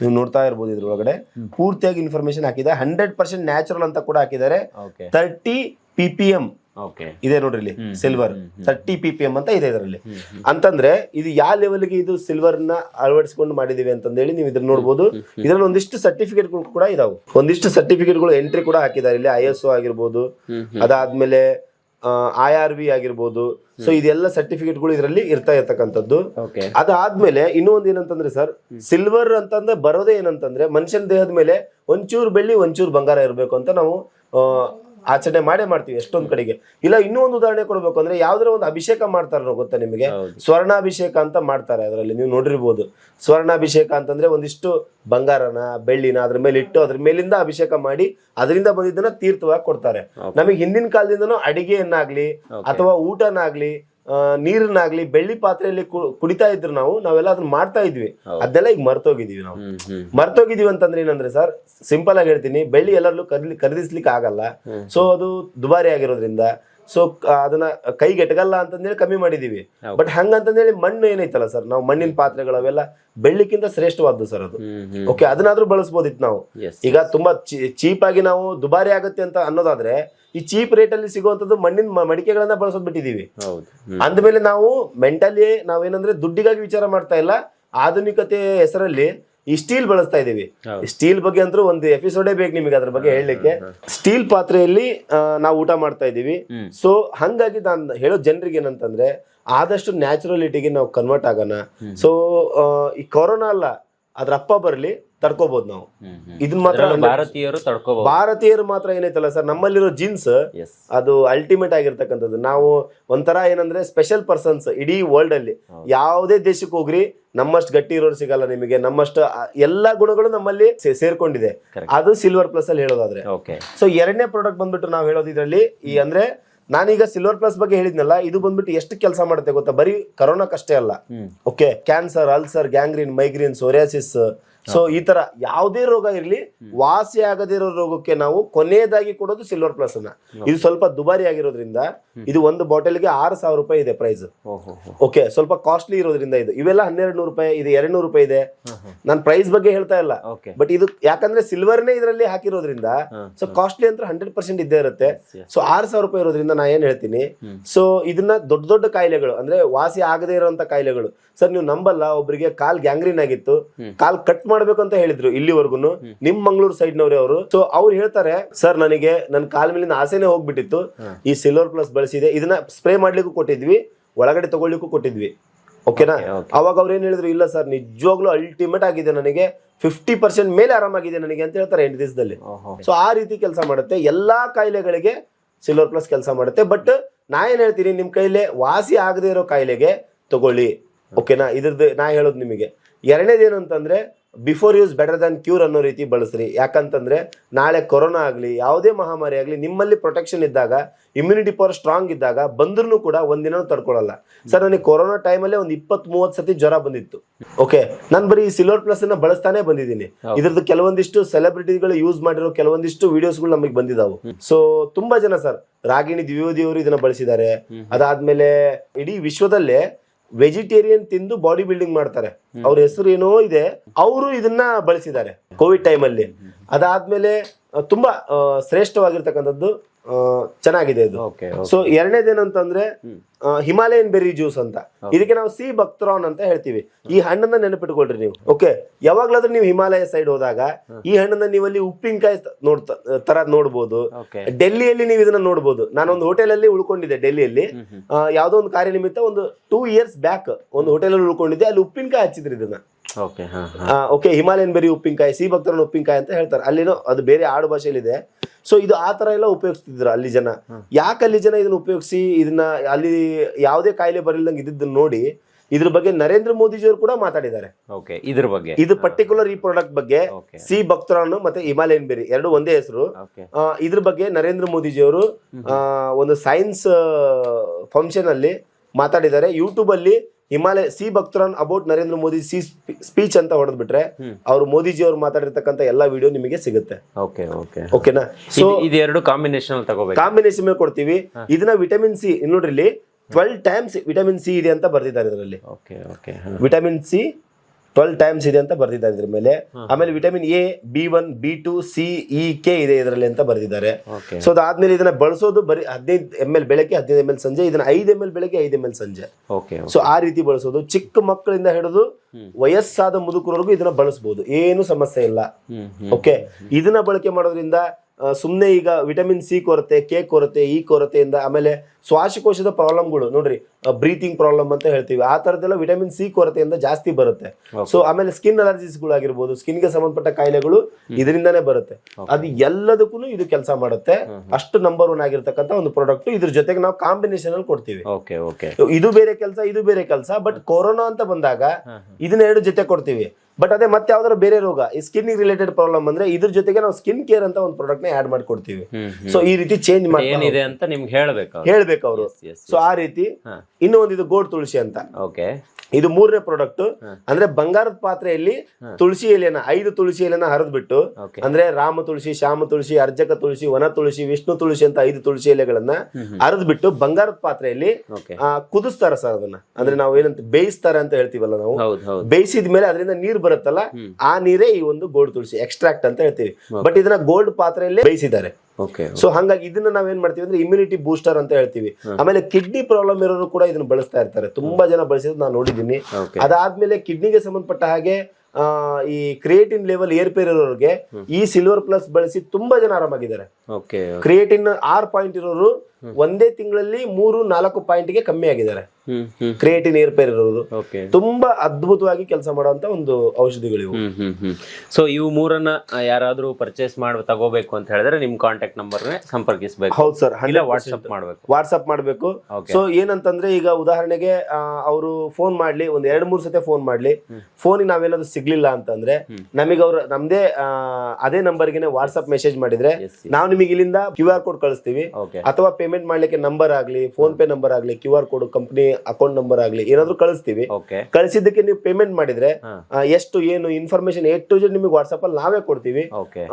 ನೀವು ನೋಡ್ತಾ ಇರ್ಬೋದು ಇದ್ರೊಳಗಡೆ. ಪೂರ್ತಿಯಾಗಿ ಇನ್ಫಾರ್ಮೇಶನ್ ಹಾಕಿದ್ದಾರೆ. ಹಂಡ್ರೆಡ್ ಪರ್ಸೆಂಟ್ ನ್ಯಾಚುರಲ್ ಅಂತ ಕೂಡ ಹಾಕಿದ್ದಾರೆ. Thirty P P M
okay
ಇದೆ ನೋಡ್ರಿ ಇಲ್ಲಿ silver thirty P P M ಅಂತ ಇದೆ ಇದರಲ್ಲಿ. ಅಂತಂದ್ರೆ ಇದು ಯಾವ ಲೆವೆಲ್ಗೆ ಇದು ಸಿಲ್ವರ್ನ ಅಳವಡಿಸಿಕೊಂಡು ಮಾಡಿದೀವಿ ಅಂತಂದೇಳಿ ನೀವು ಇದನ್ನ ನೋಡಬಹುದು ಇದರಲ್ಲಿ ಒಂದಿಷ್ಟು ಸರ್ಟಿಫಿಕೇಟ್ ಕೂಡ ಇದಾವೆ. ಒಂದಿಷ್ಟು ಸರ್ಟಿಫಿಕೇಟ್ಗಳು ಎಂಟ್ರಿ ಕೂಡ ಹಾಕಿದ್ದಾರೆ. ಇಲ್ಲಿ ಐ ಎಸ್ ಒ ಆಗಿರ್ಬೋದು ಅದಾದ್ಮೇಲೆ ಐ ಆರ್ ವಿ ಆಗಿರ್ಬೋದು. ಸೊ ಇದೆಲ್ಲ ಸರ್ಟಿಫಿಕೇಟ್ಗಳು ಇದರಲ್ಲಿ ಇರ್ತಾ ಇರ್ತಕ್ಕಂಥದ್ದು. ಅದಾದ್ಮೇಲೆ ಇನ್ನೂ ಒಂದ್ ಏನಂತಂದ್ರೆ ಸರ್ ಸಿಲ್ವರ್ ಅಂತಂದ್ರೆ ಬರೋದೇ ಏನಂತಂದ್ರೆ ಮನುಷ್ಯನ ದೇಹದ ಮೇಲೆ ಒಂಚೂರು ಬೆಳ್ಳಿ ಒಂಚೂರು ಬಂಗಾರ ಇರಬೇಕು ಅಂತ ನಾವು ಆಚರಣೆ ಮಾಡೇ ಮಾಡ್ತೀವಿ ಎಷ್ಟೊಂದ್ ಕಡೆಗೆ. ಇಲ್ಲ ಇನ್ನೂ ಒಂದು ಉದಾಹರಣೆ ಕೊಡ್ಬೇಕು ಅಂದ್ರೆ ಯಾವ್ದಾರ ಒಂದು ಅಭಿಷೇಕ ಮಾಡ್ತಾರ ಗೊತ್ತಾ ನಿಮಗೆ? ಸ್ವರ್ಣಾಭಿಷೇಕ ಅಂತ ಮಾಡ್ತಾರೆ ಅದರಲ್ಲಿ ನೀವು ನೋಡಿರ್ಬೋದು. ಸ್ವರ್ಣಾಭಿಷೇಕ ಅಂತಂದ್ರೆ ಒಂದಿಷ್ಟು ಬಂಗಾರನ ಬೆಳ್ಳಿನ ಅದ್ರ ಮೇಲೆ ಇಟ್ಟು ಅದ್ರ ಮೇಲಿಂದ ಅಭಿಷೇಕ ಮಾಡಿ ಅದರಿಂದ ಬಂದಿದ್ದನ್ನ ತೀರ್ಥವಾಗಿ ಕೊಡ್ತಾರೆ. ನಮಗೆ ಹಿಂದಿನ ಕಾಲದಿಂದನೂ ಅಡಿಗೆಯನ್ನಾಗ್ಲಿ ಅಥವಾ ಊಟನಾಗ್ಲಿ ನೀರನ್ನಾಗ್ಲಿ ಬೆಳ್ಳಿ ಪಾತ್ರೆಯಲ್ಲಿ ಕುಡಿತಾ ಇದ್ರು ನಾವು ನಾವೆಲ್ಲ ಅದನ್ನ ಮಾಡ್ತಾ ಇದ್ವಿ. ಅದೆಲ್ಲ ಈಗ ಮರ್ತೋಗಿದೀವಿ ನಾವು. ಮರ್ತೋಗಿದೀವಿ ಅಂತಂದ್ರೆ ಏನಂದ್ರೆ ಸರ್ ಸಿಂಪಲ್ ಆಗಿ ಹೇಳ್ತೀನಿ ಬೆಳ್ಳಿ ಎಲ್ಲರಲ್ಲೂ ಕರ್ಲಿ ಖರೀದಿಸ್ಲಿಕ್ಕೆ ಆಗಲ್ಲ ಸೊ ಅದು ದುಬಾರಿ ಆಗಿರೋದ್ರಿಂದ ಸೊ ಅದನ್ನ ಕೈಗೆಟಗಲ್ಲ ಅಂತಂದೇಳಿ ಕಮ್ಮಿ ಮಾಡಿದೀವಿ. ಬಟ್ ಹಂಗಂತಂದೇಳಿ ಮಣ್ಣು ಏನೈತಲ್ಲ ಸರ್? ನಾವು ಮಣ್ಣಿನ ಪಾತ್ರೆಗಳು ಅವೆಲ್ಲ ಬೆಳ್ಳಿಕ್ಕಿಂತ ಶ್ರೇಷ್ಠವಾದ್ದು ಸರ್ ಅದು. ಓಕೆ ಅದನ್ನಾದ್ರೂ ಬಳಸ್ಬೋದಿತ್ತು ನಾವು. ಈಗ ತುಂಬಾ ಚೀಪ್ ಆಗಿ ನಾವು ದುಬಾರಿ ಆಗುತ್ತೆ ಅಂತ ಅನ್ನೋದಾದ್ರೆ ಈ ಚೀಪ್ ರೇಟ್ ಅಲ್ಲಿ ಸಿಗುವಂತದ್ದು ಮಣ್ಣಿನ ಮಡಿಕೆಗಳನ್ನ ಬಳಸೋದ್ ಬಿಟ್ಟಿದೀವಿ. ಅಂದ್ಮೇಲೆ ನಾವು ಮೆಂಟಲಿ ನಾವೇನಂದ್ರೆ ದುಡ್ಡಿಗಾಗಿ ವಿಚಾರ ಮಾಡ್ತಾ ಇಲ್ಲ. ಆಧುನಿಕತೆ ಹೆಸರಲ್ಲಿ ಈ ಸ್ಟೀಲ್ ಬಳಸ್ತಾ ಇದೀವಿ ಸ್ಟೀಲ್ ಬಗ್ಗೆ ಅಂತೂ ಒಂದು ಎಪಿಸೋಡೇ ಬೇಕು ನಿಮಗೆ ಅದ್ರ ಬಗ್ಗೆ ಹೇಳಲಿಕ್ಕೆ. ಸ್ಟೀಲ್ ಪಾತ್ರೆಯಲ್ಲಿ ನಾವು ಊಟ ಮಾಡ್ತಾ ಇದೀವಿ. ಸೊ ಹಂಗಾಗಿ ನಾನು ಹೇಳೋ ಜನರಿಗೆ ಏನಂತಂದ್ರೆ ಆದಷ್ಟು ನ್ಯಾಚುರಲಿಟಿಗೆ ನಾವು ಕನ್ವರ್ಟ್ ಆಗೋಣ. ಸೊ ಈ ಕೊರೋನಾ ಅಲ್ಲ ಅದ್ರ ಅಪ್ಪ ಬರ್ಲಿ ತಡ್ಕೋಬಹುದು ನಾವು. ಇದನ್ನ ಮಾತ್ರ
ಭಾರತೀಯರು ತಡ್ಕೋಬಹುದು
ಭಾರತೀಯರು ಮಾತ್ರ ಏನೈತಲ್ಲ ಸರ್ ನಮ್ಮಲ್ಲಿರೋ ಜೀನ್ಸ್ ಅದು ಅಲ್ಟಿಮೇಟ್ ಆಗಿರ್ತಕ್ಕಂಥದ್ದು. ನಾವು ಒಂಥರ ಏನಂದ್ರೆ ಸ್ಪೆಷಲ್ ಪರ್ಸನ್ಸ್ ಇಡೀ ವರ್ಲ್ಡ್ ಅಲ್ಲಿ. ಯಾವುದೇ ದೇಶಕ್ಕೆ ಹೋಗ್ರಿ ನಮ್ಮಷ್ಟು ಗಟ್ಟಿ ಇರೋರು ಸಿಗಲ್ಲ ನಿಮಗೆ. ನಮ್ಮಷ್ಟು ಎಲ್ಲಾ ಗುಣಗಳು ನಮ್ಮಲ್ಲಿ ಸೇರ್ಕೊಂಡಿದೆ. ಅದು ಸಿಲ್ವರ್ ಪ್ಲಸ್ ಅಲ್ಲಿ ಹೇಳೋದಾದ್ರೆ. ಸೊ ಎರಡನೇ ಪ್ರಾಡಕ್ಟ್ ಬಂದ್ಬಿಟ್ಟು ನಾವು ಹೇಳೋದು ಇದರಲ್ಲಿ ಈ ಅಂದ್ರೆ ನಾನೀಗ ಸಿಲ್ವರ್ ಪ್ಲಸ್ ಬಗ್ಗೆ ಹೇಳಿದ್ನಲ್ಲ ಇದು ಬಂದ್ಬಿಟ್ಟು ಎಷ್ಟು ಕೆಲಸ ಮಾಡುತ್ತೆ ಗೊತ್ತಾ? ಬರೀ ಕರೋನಾಕ್ಕಷ್ಟೇ ಅಲ್ಲ. Okay cancer ulcer gangrene migraine psoriasis so ಈ ತರ ಯಾವುದೇ ರೋಗ ಇರಲಿ ವಾಸಿ ಆಗದಿರೋ ಇರೋ ರೋಗಕ್ಕೆ ನಾವು ಕೊನೆಯದಾಗಿ ಕೊಡೋದು ಸಿಲ್ವರ್ ಪ್ಲಸ್ ಅನ್ನ. ಇದು ಸ್ವಲ್ಪ ದುಬಾರಿ ಆಗಿರೋದ್ರಿಂದ ಇದು ಒಂದು ಬಾಟಲ್ಗೆ ಆರು ಸಾವಿರ ರೂಪಾಯಿ ಇದೆ ಪ್ರೈಸ್ ಓಕೆ ಸ್ವಲ್ಪ ಕಾಸ್ಟ್ಲಿ ಇರೋದ್ರಿಂದ ಇದು. ಇವೆಲ್ಲ ಹನ್ನೆರಡು ನೂರು ರೂಪಾಯಿ ಇದು ಎರಡು ನೂರು ರೂಪಾಯಿ ಇದೆ. ನಾನು ಪ್ರೈಸ್ ಬಗ್ಗೆ ಹೇಳ್ತಾ ಇಲ್ಲ. ಬಟ್ ಇದು ಯಾಕಂದ್ರೆ ಸಿಲ್ವರ್ನೇ ಇದರಲ್ಲಿ ಹಾಕಿರೋದ್ರಿಂದ ಸೊ ಕಾಸ್ಟ್ಲಿ ಅಂತ ಹಂಡ್ರೆಡ್ ಪರ್ಸೆಂಟ್ ಇದ್ದೇ ಇರುತ್ತೆ. ಸೊ ಆರು ಸಾವಿರ ರೂಪಾಯಿ ಇರೋದ್ರಿಂದ ನಾ ಏನ್ ಹೇಳ್ತೀನಿ? ಸೊ ಇದನ್ನ ದೊಡ್ಡ ದೊಡ್ಡ ಕಾಯಿಲೆಗಳು ಅಂದ್ರೆ ವಾಸಿ ಆಗದೇ ಇರುವಂತ ಕಾಯಿಲೆಗಳು. ಸರ್ ನೀವು ನಂಬಲ್ಲ ಒಬ್ಬರಿಗೆ ಕಾಲ್ ಗ್ಯಾಂಗ್ರೀನ್ ಆಗಿತ್ತು ಕಾಲ್ ಕಟ್ ಮಾಡ್ಬೇಕು ಅಂತ ಹೇಳಿದ್ರು ಇಲ್ಲಿವರೆಗೂ ನಿಮ್ ಮಂಗಳೂರು ಸೈಡ್ ನವ್ರೆ ಅವರು. ಸೊ ಅವ್ರು ಹೇಳ್ತಾರೆ ಸರ್ ನನಗೆ ನನ್ನ ಕಾಲ್ ಮೇಲಿನ ಆಸೆನೆ ಹೋಗ್ಬಿಟ್ಟಿತ್ತು. ಈ ಸಿಲ್ವರ್ ಪ್ಲಸ್ ಬಳಸಿದೆ. ಇದನ್ನ ಸ್ಪ್ರೇ ಮಾಡ್ಲಿಕ್ಕೂ ಕೊಟ್ಟಿದ್ವಿ ಒಳಗಡೆ ತಗೊಳ್ಲಿಕ್ಕೂ ಕೊಟ್ಟಿದ್ವಿ. ಓಕೆನಾ. ಅವಾಗ ಅವ್ರು ಏನ್ ಹೇಳಿದ್ರು ಇಲ್ಲ ಸರ್ ನಿಜವಾಗ್ಲೂ ಅಲ್ಟಿಮೇಟ್ ಆಗಿದೆ ನನಗೆ. ಫಿಫ್ಟಿ ಪರ್ಸೆಂಟ್ ಮೇಲೆ ಆರಾಮಾಗಿದೆ ನನಗೆ ಅಂತ ಹೇಳ್ತಾರೆ ಎಂಟು ದಿವಸದಲ್ಲಿ ಸೊ ಆ ರೀತಿ ಕೆಲಸ ಮಾಡುತ್ತೆ. ಎಲ್ಲಾ ಕಾಯಿಲೆಗಳಿಗೆ ಸಿಲ್ವರ್ ಪ್ಲಸ್ ಕೆಲಸ ಮಾಡುತ್ತೆ. ಬಟ್ ನಾ ಏನ್ ಹೇಳ್ತೀನಿ ನಿಮ್ ಕೈಲೇ ವಾಸಿ ಆಗದೆ ಇರೋ ಕಾಯಿಲೆಗೆ ತಗೊಳ್ಳಿ. ಓಕೆನಾ? ಇದ್ರದ್ದು ನಾ ಹೇಳೋದು ನಿಮಗೆ. ಎರಡನೇದೇನು ಅಂತಂದ್ರೆ before use better than cure ಅನ್ನೋ ರೀತಿ ಬಳಸ್ರಿ. ಯಾಕಂತಂದ್ರೆ ನಾಳೆ ಕೊರೋನಾ ಆಗಲಿ ಯಾವುದೇ ಮಹಾಮಾರಿ ಆಗಲಿ ನಿಮ್ಮಲ್ಲಿ ಪ್ರೊಟೆಕ್ಷನ್ ಇದ್ದಾಗ ಇಮ್ಯುನಿಟಿ ಪವರ್ ಸ್ಟ್ರಾಂಗ್ ಇದ್ದಾಗ ಬಂದ್ರೂ ಕೂಡ ಒಂದಿನ ತಡ್ಕೊಳ್ಳಲ್ಲ ಸರ್ ನನಗೆ ಕೊರೋನಾ ಟೈಮಲ್ಲೇ ಒಂದು ಇಪ್ಪತ್ತ್ ಮೂವತ್ತು ಸತಿ ಜ್ವರ ಬಂದಿತ್ತು. ಓಕೆ ನಾನು ಬರೀ ಸಿಲ್ವರ್ ಪ್ಲಸ್ ಅನ್ನ ಬಳಸ್ತಾನೆ ಬಂದಿದ್ದೀನಿ. ಇದ್ರದ್ದು ಕೆಲವೊಂದಿಷ್ಟು ಸೆಲೆಬ್ರಿಟಿಗಳು ಯೂಸ್ ಮಾಡಿರೋ ಕೆಲವೊಂದಿಷ್ಟು ವಿಡಿಯೋಸ್ಗಳು ನಮಗೆ ಬಂದಿದಾವು. ಸೊ ತುಂಬಾ ಜನ ಸರ್ ರಾಗಿಣಿ ದ್ವಿವೇದಿ ಅವರು ಇದನ್ನ ಬಳಸಿದ್ದಾರೆ. ಅದಾದ್ಮೇಲೆ ಇಡೀ ವಿಶ್ವದಲ್ಲೇ ವೆಜಿಟೇರಿಯನ್ ತಿಂದು ಬಾಡಿ ಬಿಲ್ಡಿಂಗ್ ಮಾಡ್ತಾರೆ. ಅವ್ರ ಹೆಸರು ಏನೋ ಇದೆ. ಅವರು ಇದನ್ನ ಬಳಸಿದ್ದಾರೆ ಕೋವಿಡ್ ಟೈಮಲ್ಲಿ. ಅದಾದ್ಮೇಲೆ ತುಂಬಾ ಶ್ರೇಷ್ಠವಾಗಿರ್ತಕ್ಕಂಥದ್ದು ಚೆನ್ನಾಗಿದೆ ಇದು ಸೊ ಎರಡನೇದೇನಂತಂದ್ರೆ ಹಿಮಾಲಯನ್ ಬೆರಿ ಜ್ಯೂಸ್ ಅಂತ. ಇದಕ್ಕೆ ನಾವು ಸಿ ಬಕ್ತ್ರಾನ್ ಅಂತ ಹೇಳ್ತೀವಿ. ಈ ಹಣ್ಣನ್ನ ನೆನಪಿಟ್ಕೊಳ್ರಿ ನೀವು. ಓಕೆ ಯಾವಾಗ್ಲಾದ್ರೂ ನೀವು ಹಿಮಾಲಯ ಸೈಡ್ ಹೋದಾಗ ಈ ಹಣ್ಣನ್ನ ನೀವು ಅಲ್ಲಿ ಉಪ್ಪಿನಕಾಯಿ ನೋಡ್ತಾ ತರ ನೋಡ್ಬೋದು. ಡೆಲ್ಲಿಯಲ್ಲಿ ನೀವು ಇದನ್ನ ನೋಡ್ಬೋದು. ನಾನೊಂದು ಹೋಟೆಲ್ ಅಲ್ಲಿ ಉಳ್ಕೊಂಡಿದ್ದೆ ಡೆಲ್ಲಿಯಲ್ಲಿ. ಯಾವ್ದೋ ಒಂದು ಕಾರ್ಯನಿಮಿತ್ತ ಒಂದು ಟೂ ಇಯರ್ಸ್ ಬ್ಯಾಕ್ ಒಂದು ಹೋಟೆಲ್ ಅಲ್ಲಿ ಉಳ್ಕೊಂಡಿದ್ದೆ. ಅಲ್ಲಿ ಉಪ್ಪಿನಕಾಯಿ ಹಚ್ಚಿದ್ರಿ ಇದನ್ನ.
ಓಕೆ
ಹಿಮಾಲಯನ್ ಬೆರಿ ಉಪ್ಪಿನಕಾಯಿ ಸಿ ಭಕ್ತರನ್ನ ಉಪ್ಪಿನಕಾಯಿ ಅಂತ ಹೇಳ್ತಾರೆ. ಅಲ್ಲಿನೋ ಅದು ಬೇರೆ ಆಡು ಭಾಷೆಯಲ್ಲಿದೆ. ಸೊ ಇದು ಆ ತರ ಎಲ್ಲ ಉಪಯೋಗಿಸ್ತಿದ್ರು ಅಲ್ಲಿ ಜನ? ಯಾಕೆ ಅಲ್ಲಿ ಜನ ಇದನ್ನ ಉಪಯೋಗಿಸಿ ಇದನ್ನ ಅಲ್ಲಿ ಯಾವುದೇ ಕಾಯಿಲೆ ಬರಲಿಲ್ಲಂಗೆ ಇದ್ದಿದ್ದನ್ನ ನೋಡಿ ಇದ್ರ ಬಗ್ಗೆ ನರೇಂದ್ರ ಮೋದಿಜಿಯವರು ಕೂಡ ಮಾತಾಡಿದ್ದಾರೆ.
ಓಕೆ ಇದ್ರ ಬಗ್ಗೆ.
ಇದು ಪರ್ಟಿಕ್ಯುಲರ್ ಈ ಪ್ರಾಡಕ್ಟ್ ಬಗ್ಗೆ ಸಿ ಭಕ್ತರನ್ನು ಮತ್ತೆ ಹಿಮಾಲಯನ್ ಬೇರಿ ಎರಡು ಒಂದೇ ಹೆಸರು. ಇದ್ರ ಬಗ್ಗೆ ನರೇಂದ್ರ ಮೋದಿಜಿಯವರು ಒಂದು ಸೈನ್ಸ್ ಫಂಕ್ಷನ್ ಅಲ್ಲಿ ಮಾತಾಡಿದ್ದಾರೆ. ಯೂಟ್ಯೂಬ್ ಅಲ್ಲಿ ಹಿಮಾಲಯ ಸಿ ಭಕ್ತರನ್ ಅಬೌಟ್ ನರೇಂದ್ರ ಮೋದಿ ಸಿ ಸ್ಪೀಚ್ ಅಂತ ಹೊಡೆದ್ಬಿಟ್ರೆ ಅವರು ಮೋದಿಜಿ ಅವ್ರು ಮಾತಾಡಿರ್ತಕ್ಕಂಥ ಎಲ್ಲಾ ವಿಡಿಯೋ ನಿಮಗೆ ಸಿಗುತ್ತೆ.
Okay okay.
ಓಕೆನಾ? ಸೊ
ಇದು ಎರಡು ಕಾಂಬಿನೇಷನ್ ತಗೋಬೇಕು.
ಕಾಂಬಿನೇಷನ್ ಮೇಲೆ ಕೊಡ್ತೀವಿ. ಇದನ್ನ ವಿಟಮಿನ್ ಸಿ ನೋಡ್ರಿ ಇಲ್ಲಿ ಟ್ವೆಲ್ ಟೈಮ್ಸ್ ವಿಟಮಿನ್ ಸಿ ಇದೆ ಅಂತ ಬರ್ದಿದ್ದಾರೆ ಇದರಲ್ಲಿ. ವಿಟಮಿನ್ ಸಿ ಟ್ವೆಲ್ ಟೈಮ್ಸ್ ಇದೆ ಅಂತ ಬರ್ದಿದ್ದಾರೆ ಇದ್ರ ಮೇಲೆ. ಆಮೇಲೆ vitamin A B one B two C E K ಇದೆ ಇದರಲ್ಲಿ ಅಂತ ಬರ್ದಿದ್ದಾರೆ. ಸೊ ಅದಾದ್ಮೇಲೆ ಇದನ್ನ ಬಳಸೋದು ಬರೀ ಹದಿನೈದು ಎಂ ಎಲ್ ಬೆಳಗ್ಗೆ ಹದಿನೈದು ಎಂ ಎಲ್ ಸಂಜೆ ಇದನ್ನ ಐದು ಎಂ ಎಲ್ ಬೆಳಗ್ಗೆ ಐದು ಎಂ ಎಲ್ ಸಂಜೆ. ಸೊ ಆ ರೀತಿ ಬಳಸೋದು. ಚಿಕ್ಕ ಮಕ್ಕಳಿಂದ ಹಿಡಿದು ವಯಸ್ಸಾದ ಮುದುಕರವರೆಗೂ ಇದನ್ನ ಬಳಸಬಹುದು ಏನು ಸಮಸ್ಯೆ ಇಲ್ಲ. ಓಕೆ ಇದನ್ನ ಬಳಕೆ ಮಾಡೋದ್ರಿಂದ ಆ, ಸುಮ್ನೆ ಈಗ ವಿಟಮಿನ್ ಸಿ ಕೊರತೆ ಕೆ ಕೊರತೆ ಈ ಕೊರತೆಯಿಂದ ಆಮೇಲೆ ಶ್ವಾಸಕೋಶದ ಪ್ರಾಬ್ಲಮ್ಗಳು ನೋಡ್ರಿ ಬ್ರೀತಿಂಗ್ ಪ್ರಾಬ್ಲಮ್ ಅಂತ ಹೇಳ್ತೀವಿ. ಆ ತರದೆಲ್ಲ ವಿಟಮಿನ್ ಸಿ ಕೊರತೆಯಿಂದ ಜಾಸ್ತಿ ಬರುತ್ತೆ. ಸೊ ಆಮೇಲೆ ಸ್ಕಿನ್ ಅಲರ್ಜಿಸ್ಗಳು ಆಗಿರ್ಬೋದು ಸ್ಕಿನ್ಗೆ ಸಂಬಂಧಪಟ್ಟ ಕಾಯಿಲೆಗಳು ಇದರಿಂದಾನೇ ಬರುತ್ತೆ. ಅದು ಎಲ್ಲದಕ್ಕೂ ಇದು ಕೆಲಸ ಮಾಡುತ್ತೆ. ಅಷ್ಟು ನಂಬರ್ ಒನ್ ಆಗಿರ್ತಕ್ಕಂಥ ಒಂದು ಪ್ರಾಡಕ್ಟ್ ಇದ್ರ ಜೊತೆಗೆ ನಾವು ಕಾಂಬಿನೇಷನ್ ಅಲ್ಲಿ ಕೊಡ್ತೀವಿ. ಇದು ಬೇರೆ ಕೆಲಸ ಇದು ಬೇರೆ ಕೆಲಸ ಬಟ್ ಕೊರೋನಾ ಅಂತ ಬಂದಾಗ ಇದನ್ನ ಎರಡು ಜೊತೆ ಕೊಡ್ತೀವಿ. ಬಟ್ ಅದೇ ಮತ್ತೆ ಯಾವ್ದಾದ್ರು ಬೇರೆ ರೋಗ ಈ ಸ್ಕಿನ್ ರಿಲೇಟೆಡ್ ಪ್ರಾಬ್ಲಮ್ ಅಂದ್ರೆ ಇದ್ರ ಜೊತೆಗೆ ನಾವು ಸ್ಕಿನ್ ಕೇರ್ ಅಂತ ಒಂದು ಪ್ರಾಡಕ್ಟ್ನ ಆಡ್
ಮಾಡ್ಕೊಡ್ತೀವಿ.
ಸೊ ಈ ರೀತಿ ಚೇಂಜ್ ಮಾಡ್ತೀವಿ
ಏನಿದೆ ಅಂತ ನಿಮ್ಗೆ ಹೇಳ್ಬೇಕು.
ಹೇಳ್ಬೇಕು ಅವರು. ಸೊ ಆ ರೀತಿ
ಇನ್ನೂ
ಇನ್ನು ಒಂದು ಇದು ಗೋಡ್ ತುಳಸಿ ಅಂತ.
ಓಕೆ
ಇದು ಮೂರನೇ ಪ್ರಾಡಕ್ಟ್ ಅಂದ್ರೆ ಬಂಗಾರದ ಪಾತ್ರೆಯಲ್ಲಿ ತುಳಸಿ ಎಲೆನ ಐದು ತುಳಸಿ ಎಲೆನ ಹರಿದ್ಬಿಟ್ಟು
ಬಿಟ್ಟು
ಅಂದ್ರೆ ರಾಮ ತುಳಸಿ ಶ್ಯಾಮ ತುಳಸಿ ಅರ್ಜಕ ತುಳಸಿ ವನ ತುಳಸಿ ವಿಷ್ಣು ತುಳಸಿ ಅಂತ ಐದು ತುಳಸಿ ಎಲೆಗಳನ್ನ ಅರೆದ್ಬಿಟ್ಟು ಬಂಗಾರದ ಪಾತ್ರೆಯಲ್ಲಿ ಕುದಿಸ್ತಾರ ಸರ್ ಅದನ್ನ. ಅಂದ್ರೆ ನಾವು ಏನಂತ ಬೇಯಿಸ್ತಾರೆ ಅಂತ ಹೇಳ್ತೀವಲ್ಲ ನಾವು. ಬೇಯಿಸಿದ ಮೇಲೆ ಅದರಿಂದ ನೀರ್ ಬರುತ್ತಲ್ಲ ಆ ನೀರೇ ಈ ಒಂದು ಗೋಲ್ಡ್ ತುಳಸಿ ಎಕ್ಸ್ಟ್ರಾಕ್ಟ್ ಅಂತ ಹೇಳ್ತೀವಿ. ಬಟ್ ಇದನ್ನ ಗೋಲ್ಡ್ ಪಾತ್ರೆಯಲ್ಲಿ ಬೇಯಿಸಿದ್ದಾರೆ. ಸೊ ಹಂಗಾಗಿ ಇದನ್ನ ನಾವೇನ್ ಮಾಡ್ತೀವಿ ಅಂದ್ರೆ ಇಮ್ಯುನಿಟಿ ಬೂಸ್ಟರ್ ಅಂತ ಹೇಳ್ತೀವಿ. ಆಮೇಲೆ ಕಿಡ್ನಿ ಪ್ರಾಬ್ಲಮ್ ಇರೋರು ಕೂಡ ಇದನ್ನ ಬಳಸ್ತಾ ಇರ್ತಾರೆ. ತುಂಬಾ ಜನ ಬಳಸಿದ್ ನಾನು ನೋಡಿದ್ದೀನಿ. ಅದಾದ್ಮೇಲೆ ಕಿಡ್ನಿಗೆ ಸಂಬಂಧಪಟ್ಟ ಹಾಗೆ ಆ, ಈ ಕ್ರಿಯೇಟಿನ್ ಲೆವೆಲ್ ಏರ್ಪೇರ್ ಇರೋರಿಗೆ ಈ ಸಿಲ್ವರ್ ಪ್ಲಸ್ ಬಳಸಿ ತುಂಬಾ ಜನ ಆರಾಮಾಗಿದ್ದಾರೆ. ಕ್ರಿಯೇಟಿನ್ ಆರ್ ಪಾಯಿಂಟ್ ಇರೋರು ಒಂದೇ ತಿಂಗಳಲ್ಲಿ ಮೂರು ನಾಲ್ಕು ಪಾಯಿಂಟ್ಗೆ ಕಮ್ಮಿ ಆಗಿದ್ದಾರೆ. ಕ್ರಿಯೇಟಿನ್ ಏರ್ಪೇರ್
ಇರೋದು.
ತುಂಬಾ ಅದ್ಭುತವಾಗಿ ಕೆಲಸ ಮಾಡುವಂತ ಒಂದು
ಔಷಧಿಗಳಿವು ಸೊ ಇವು ಮೂರನ್ನ ಯಾರಾದ್ರೂ ಪರ್ಚೇಸ್ ಮಾಡಿ ತಗೋಬೇಕು ಅಂತ ಹೇಳಿದ್ರೆ ನಿಮ್ ಕಾಂಟ್ಯಾಕ್ಟ್ ನಂಬರ್ ಸಂಪರ್ಕಿಸಬೇಕು.
ಹೌದು ಸರ್
ವಾಟ್ಸ್ಆಪ್ ಮಾಡಬೇಕು.
ವಾಟ್ಸ್ಆಪ್ ಮಾಡಬೇಕು. ಸೊ ಏನಂತಂದ್ರೆ ಈಗ ಉದಾಹರಣೆಗೆ ಅವರು ಫೋನ್ ಮಾಡ್ಲಿ ಒಂದ್ ಎರಡ್ ಮೂರ್ ಸತಿ ಫೋನ್ ಮಾಡ್ಲಿ. ಫೋನ್ ನಾವೇನಾದ್ರೂ ಸಿಗ್ಲಿಲ್ಲ ಅಂತಂದ್ರೆ ನಮಗೆ ಅವ್ರ ನಮ್ದೇ ಅದೇ ನಂಬರ್ಗೆ ವಾಟ್ಸ್ಆಪ್ ಮೆಸೇಜ್ ಮಾಡಿದ್ರೆ. ನಾವು ನಿಮಗೆ ಇಲ್ಲಿಂದ ಕ್ಯೂ ಆರ್ ಕೋಡ್ ಕಳಿಸ್ತೀವಿ. ಅಥವಾ ಪೇಮೆಂಟ್ ಮಾಡ್ಲಿಕ್ಕೆ ನಂಬರ್ ಆಗಲಿ ಫೋನ್ ಪೇ ನಂಬರ್ ಆಗ್ಲಿ Q R code company account number ಆಗ್ಲಿ ಏನಾದ್ರು ಕಳಿಸ್ತೀವಿ.
ಓಕೆ
ಕಳಿಸಿದ್ದಕ್ಕೆ ನೀವು ಪೇಮೆಂಟ್ ಮಾಡಿದ್ರೆ ಆ, ಎಷ್ಟು ಏನು ಇನ್ಫಾರ್ಮೇಶನ್ ಎ ಟು ಜೆಡ್ ನಿಮಗೆ ವಾಟ್ಸ್ಆಪ್ ಅಲ್ಲಿ ನಾವೇ ಕೊಡ್ತೀವಿ.
Okay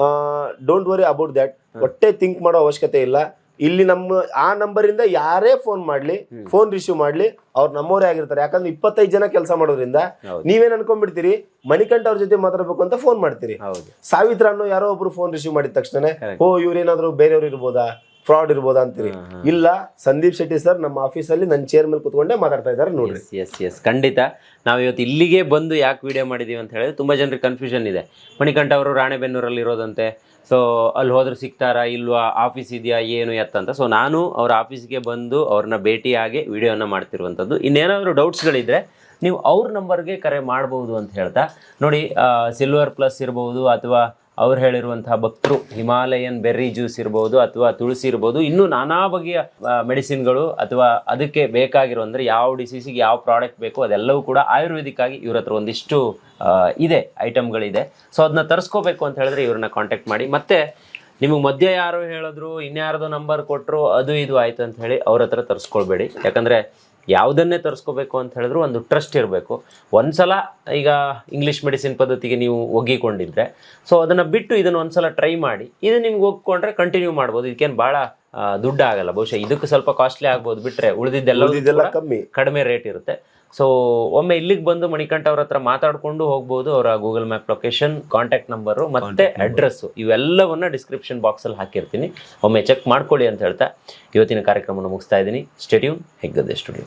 don't worry about that ಒಟ್ಟೆ ಥಿಂಕ್ ಮಾಡೋ ಅವಶ್ಯಕತೆ ಇಲ್ಲ. ಇಲ್ಲಿ ನಮ್ಮ ಆ ನಂಬರ್ ಇಂದ ಯಾರೇ ಫೋನ್ ಮಾಡ್ಲಿ ಫೋನ್ ರಿಸೀವ್ ಮಾಡ್ಲಿ ಅವ್ರು ನಮ್ಮವರೇ ಆಗಿರ್ತಾರೆ. ಯಾಕಂದ್ರೆ ಇಪ್ಪತ್ತೈದು ಜನ ಕೆಲಸ ಮಾಡೋದ್ರಿಂದ
ಹೌದು.
ನೀವೇನ್ ಅನ್ಕೊಂಡ್ಬಿಡ್ತೀರಿ? ಮಣಿಕಂಠ ಅವ್ರ ಜೊತೆ ಮಾತಾಡ್ಬೇಕು ಅಂತ ಫೋನ್ ಮಾಡ್ತೀರಿ.
ಹೌದು.
ಸಾವಿತ್ರ ಅನ್ನೋ ಯಾರೋ ಒಬ್ರು ಫೋನ್ ರಿಸೀವ್ ಮಾಡಿದ ತಕ್ಷಣ
Correct.
ಓ ಇವ್ರೇನಾದ್ರು ಬೇರೆಯವ್ರು ಇರ್ಬೋದಾ? ಫ್ರಾಡ್ ಇರ್ಬೋದಾ ಅಂತೀರಿ ಇಲ್ಲ ಸಂದೀಪ್ ಶೆಟ್ಟಿ ಸರ್ ನಮ್ಮ ಆಫೀಸಲ್ಲಿ ನನ್ನ ಚೇರ್ ಮೇಲೆ ಕುತ್ಕೊಂಡೇ ಮಾತಾಡ್ತಾ ಇದ್ದಾರೆ ನೋಡ್ರಿ
ಎಸ್ ಎಸ್ ಎಸ್ ಖಂಡಿತ. ನಾವು ಇವತ್ತು ಇಲ್ಲಿಗೆ ಬಂದು ಯಾಕೆ ವಿಡಿಯೋ ಮಾಡಿದೀವಿ ಅಂತ ಹೇಳಿದ್ರೆ ತುಂಬಾ ಜನರಿಗೆ ಕನ್ಫ್ಯೂಷನ್ ಇದೆ. ಮಣಿಕಂಠ ಅವರು ರಾಣೆಬೆನ್ನೂರಲ್ಲಿ ಇರೋದಂತೆ. ಸೊ ಅಲ್ಲಿ ಹೋದ್ರೆ ಸಿಗ್ತಾರಾ ಇಲ್ವಾ? ಆಫೀಸ್ ಇದೆಯಾ? ಏನು ಎತ್ತ ಅಂತ. ಸೊ ನಾನು ಅವ್ರ ಆಫೀಸ್ಗೆ ಬಂದು ಅವ್ರನ್ನ ಭೇಟಿಯಾಗಿ ವಿಡಿಯೋನ ಮಾಡ್ತಿರುವಂಥದ್ದು. ಇನ್ನೇನಾದರೂ ಡೌಟ್ಸ್ಗಳಿದ್ರೆ ನೀವು ಅವ್ರ ನಂಬರ್ಗೆ ಕರೆ ಮಾಡ್ಬೋದು ಅಂತ ಹೇಳ್ತಾ. ನೋಡಿ ಸಿಲ್ವರ್ ಪ್ಲಸ್ ಇರ್ಬೋದು ಅಥವಾ ಅವ್ರು ಹೇಳಿರುವಂತಹ ಭಕ್ತರು ಹಿಮಾಲಯನ್ ಬೆರ್ರಿ ಜ್ಯೂಸ್ ಇರ್ಬೋದು ಅಥವಾ ತುಳಸಿ ಇರ್ಬೋದು, ಇನ್ನೂ ನಾನಾ ಬಗೆಯ ಮೆಡಿಸಿನ್ಗಳು ಅಥವಾ ಅದಕ್ಕೆ ಬೇಕಾಗಿರೋ ಅಂದರೆ ಯಾವ ಡಿಸೀಸಿಗೆ ಯಾವ ಪ್ರಾಡಕ್ಟ್ ಬೇಕು ಅದೆಲ್ಲವೂ ಕೂಡ ಆಯುರ್ವೇದಿಕ್ ಆಗಿ ಇವ್ರ ಹತ್ರ ಒಂದಿಷ್ಟು ಇದೆ ಐಟಮ್ಗಳಿದೆ ಸೊ ಅದನ್ನ ತರಿಸ್ಕೋಬೇಕು ಅಂತ ಹೇಳಿದ್ರೆ ಇವ್ರನ್ನ ಕಾಂಟ್ಯಾಕ್ಟ್ ಮಾಡಿ. ಮತ್ತೆ ನಿಮಗೆ ಮಧ್ಯೆ ಯಾರು ಹೇಳಿದ್ರು, ಇನ್ಯಾರದೋ ನಂಬರ್ ಕೊಟ್ಟರು ಅದು ಇದು ಆಯ್ತು ಅಂತ ಹೇಳಿ ಅವ್ರ ಹತ್ರ ತರಿಸ್ಕೊಳ್ಬೇಡಿ. ಯಾಕಂದರೆ ಯಾವುದನ್ನೇ ತರಿಸ್ಕೋಬೇಕು ಅಂತ ಹೇಳಿದ್ರು ಒಂದು ಟ್ರಸ್ಟ್ ಇರಬೇಕು. ಒಂದ್ಸಲ ಈಗ ಇಂಗ್ಲೀಷ್ ಮೆಡಿಸಿನ್ ಪದ್ಧತಿಗೆ ನೀವು ಒಗ್ಗಿಕೊಂಡಿದ್ರೆ ಸೊ ಅದನ್ನು ಬಿಟ್ಟು ಇದನ್ನು ಒಂದ್ಸಲ ಟ್ರೈ ಮಾಡಿ ಇದು ನಿಮ್ಗೆ ಒಗ್ಕೊಂಡ್ರೆ ಕಂಟಿನ್ಯೂ ಮಾಡ್ಬೋದು. ಇದಕ್ಕೇನು ಭಾಳ ದುಡ್ಡು ಆಗಲ್ಲ ಬಹುಶಃ ಇದಕ್ಕೆ ಸ್ವಲ್ಪ ಕಾಸ್ಟ್ಲಿ ಆಗ್ಬೋದು ಬಿಟ್ಟರೆ ಉಳಿದಿದ್ದೆಲ್ಲ
ಉಳಿದಿದ್ದೆಲ್ಲ ಕಮ್ಮಿ.
ಕಡಿಮೆ ರೇಟ್ ಇರುತ್ತೆ. ಸೊ ಒಮ್ಮೆ ಇಲ್ಲಿಗೆ ಬಂದು ಮಣಿಕಂಠ ಅವ್ರ ಹತ್ರ ಮಾತಾಡ್ಕೊಂಡು ಹೋಗ್ಬೋದು ಅವರ Google map location contact number ಮತ್ತೆ ಅಡ್ರೆಸ್ ಇವೆಲ್ಲವನ್ನ ಡಿಸ್ಕ್ರಿಪ್ಷನ್ ಬಾಕ್ಸಲ್ಲಿ ಹಾಕಿರ್ತೀನಿ. ಒಮ್ಮೆ ಚೆಕ್ ಮಾಡ್ಕೊಳ್ಳಿ ಅಂತ ಹೇಳ್ತಾ ಇವತ್ತಿನ ಕಾರ್ಯಕ್ರಮವನ್ನು ಮುಗಿಸ್ತಾ ಇದ್ದೀನಿ. Stadium Heggadde studio